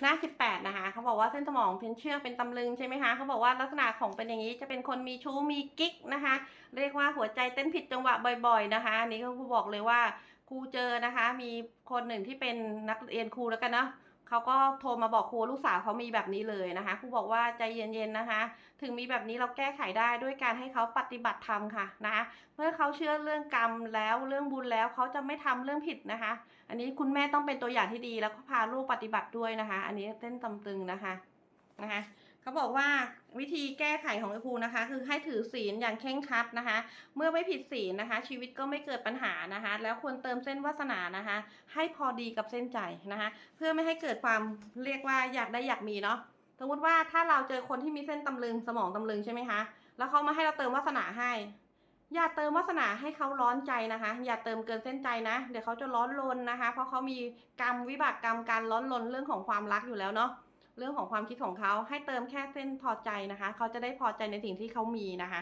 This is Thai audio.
หน้า 18 นะคะเขาบอกว่าเส้นสมองเป็นเชือกเป็นตำลึงใช่ไหมคะเขาบอกว่าลักษณะของเป็นอย่างนี้จะเป็นคนมีชู้มีกิ๊กนะคะ เรียกว่าหัวใจเต้นผิดจังหวะบ่อย ๆ นะคะอันนี้ก็ครูบอกเลยว่าครูเจอนะคะ มีคนหนึ่งที่เป็นนักเรียนครูแล้วกันเนาะ เขาก็โทรมาบอกครูลูกสาวเขามีแบบนี้เลยนะคะครูบอกว่าใจเย็นๆนะคะ ถึงมีแบบนี้เราแก้ไขได้ด้วยการให้เขาปฏิบัติธรรมค่ะนะคะเมื่อเขาเชื่อเรื่องกรรมแล้วเรื่องบุญแล้วเขาจะไม่ทำเรื่องผิดนะคะ อันนี้คุณแม่ต้องเป็นตัวอย่างที่ดีแล้วก็พาลูกปฏิบัติด้วยนะคะ อันนี้เต้นตำตึงนะคะนะคะ เขาบอกว่าวิธีแก้ไขของไอ้ครูนะคะ คือให้ถือศีลอย่างเคร่งครัดนะคะ เมื่อไม่ผิดศีลนะคะ ชีวิตก็ไม่เกิดปัญหานะคะ แล้วควรเติมเส้นวาสนานะคะ ให้พอดีกับเส้นใจนะคะ เพื่อไม่ให้เกิดความเรียกว่าอยากได้อยากมีเนาะสมมติว่าถ้าเราเจอคนที่มีเส้นตำลึงสมองตำลึงใช่ไหมคะ แล้วเขามาให้เราเติมวาสนาให้ อย่าเติมวาสนาให้เขาร้อนใจนะคะ อย่าเติมเกินเส้นใจนะ เดี๋ยวเขาจะร้อนรนนะคะ เพราะเขามีกรรมวิบากกรรมการร้อนรนเรื่องของความรักอยู่แล้วเนาะ เรื่องของความคิดของเขาให้เติมแค่เส้นพอใจนะคะ เขาจะได้พอใจในสิ่งที่เขามีนะคะ